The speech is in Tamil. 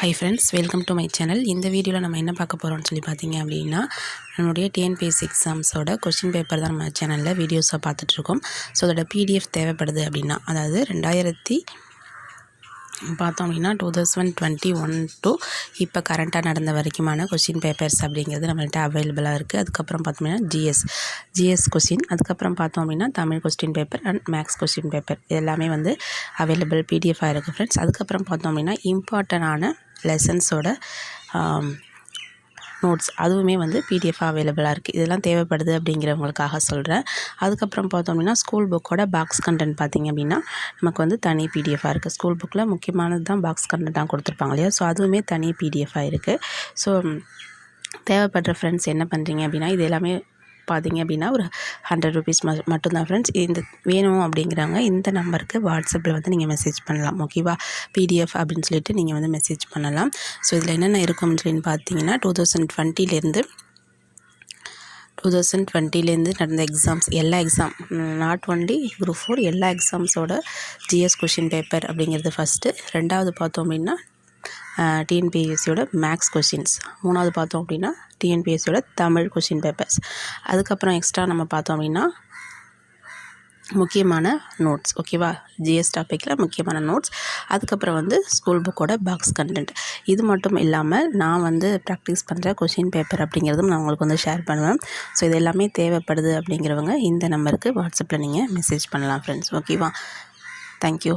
Hi friends welcome to my channel இந்த வீடியோவில் நம்ம என்ன பார்க்க போகிறோம்னு சொல்லி பார்த்தீங்க அப்படின்னா நம்மளுடைய டிஎன்பிஎஸ்சி எக்ஸாம்ஸோட கொஷின் பேப்பர் தான் நம்ம சேனலில் வீடியோஸாக பார்த்துட்ருக்கோம் ஸோ அதோட பிடிஎஃப் தேவைப்படுது அப்படின்னா அதாவது ரெண்டாயிரத்தி பார்த்தோம் அப்படின்னா two thousand twenty one two இப்போ கரண்ட்டாக நடந்த வரைக்குமான கொஷின் பேப்பர்ஸ் அப்படிங்கிறது நம்மள்ட்ட அவைலபிளாக இருக்குது அதுக்கப்புறம் பார்த்தோம்னா ஜிஎஸ் ஜிஎஸ் கொஷின் அதுக்கப்புறம் பார்த்தோம் அப்படின்னா Tamil question paper and maths question paper இது எல்லாமே வந்து அவைலபிள் பிடிஎஃபாக இருக்குது ஃப்ரெண்ட்ஸ் அதுக்கப்புறம் பார்த்தோம் அப்படின்னா இம்பார்ட்டண்டான லெசன்ஸோட நோட்ஸ் அதுவுமே வந்து பிடிஎஃபாக அவைலபிளாக இருக்குது இதெல்லாம் தேவைப்படுது அப்படிங்கிறவங்களுக்காக சொல்கிறேன் அதுக்கப்புறம் பார்த்தோம் அப்படின்னா ஸ்கூல் புக்கோட பாக்ஸ் கண்டென்ட் பார்த்திங்க அப்படின்னா நமக்கு வந்து தனி பிடிஎஃபாக இருக்குது ஸ்கூல் புக்கில் முக்கியமானது தான் பாக்ஸ் கண்டென்ட்டாக கொடுத்துருப்பாங்க இல்லையா? ஸோ அதுவுமே தனி பிடிஎஃபாக இருக்குது ஸோ தேவைப்படுற ஃப்ரெண்ட்ஸ் என்ன பண்ணுறீங்க அப்படின்னா இது எல்லாமே பார்த்தீங்க அப்படின்னா ஒரு ஹண்ட்ரட் ருபீஸ் ம மட்டும்தான் ஃப்ரெண்ட்ஸ் இந்த வேணும் அப்படிங்கிறவங்க இந்த நம்பருக்கு வாட்ஸ்அப்பில் வந்து நீங்கள் மெசேஜ் பண்ணலாம். ஓகேவா பிடிஎஃப் அப்படின்னு சொல்லிட்டு நீங்கள் வந்து மெசேஜ் பண்ணலாம். ஸோ இதில் என்னென்ன இருக்கும் அப்படின்னு பார்த்தீங்கன்னா டூ தௌசண்ட் டுவெண்ட்டிலேருந்து டூ தௌசண்ட் டுவெண்ட்டிலேருந்து நடந்த எக்ஸாம்ஸ் எல்லா exam not only group four எல்லா எக்ஸாம்ஸோட ஜிஎஸ் கொஷின் பேப்பர் அப்படிங்கிறது ஃபஸ்ட்டு ரெண்டாவது பார்த்தோம் அப்படின்னா டிஎன்பிஎஸ்சியோட மேக்ஸ் கொஷின்ஸ் மூணாவது பார்த்தோம் அப்படின்னா டிஎன்பிஎஸ்சியோட தமிழ் கொஷின் பேப்பர்ஸ் அதுக்கப்புறம் எக்ஸ்ட்ரா நம்ம பார்த்தோம் அப்படின்னா முக்கியமான நோட்ஸ் ஓகேவா ஜிஎஸ் டாப்பிக்கில் முக்கியமான நோட்ஸ் அதுக்கப்புறம் வந்து ஸ்கூல் புக்கோட பாக்ஸ் கண்டென்ட் இது மட்டும் இல்லாமல் நான் வந்து ப்ராக்டிஸ் பண்ணுற கொஷின் பேப்பர் அப்படிங்கிறதும் நான் உங்களுக்கு வந்து ஷேர் பண்ணுவேன். ஸோ இது எல்லாமே தேவைப்படுது அப்படிங்கிறவங்க இந்த நம்பருக்கு வாட்ஸ்அப்பில் நீங்கள் மெசேஜ் பண்ணலாம் ஃப்ரெண்ட்ஸ் ஓகேவா தேங்க்யூ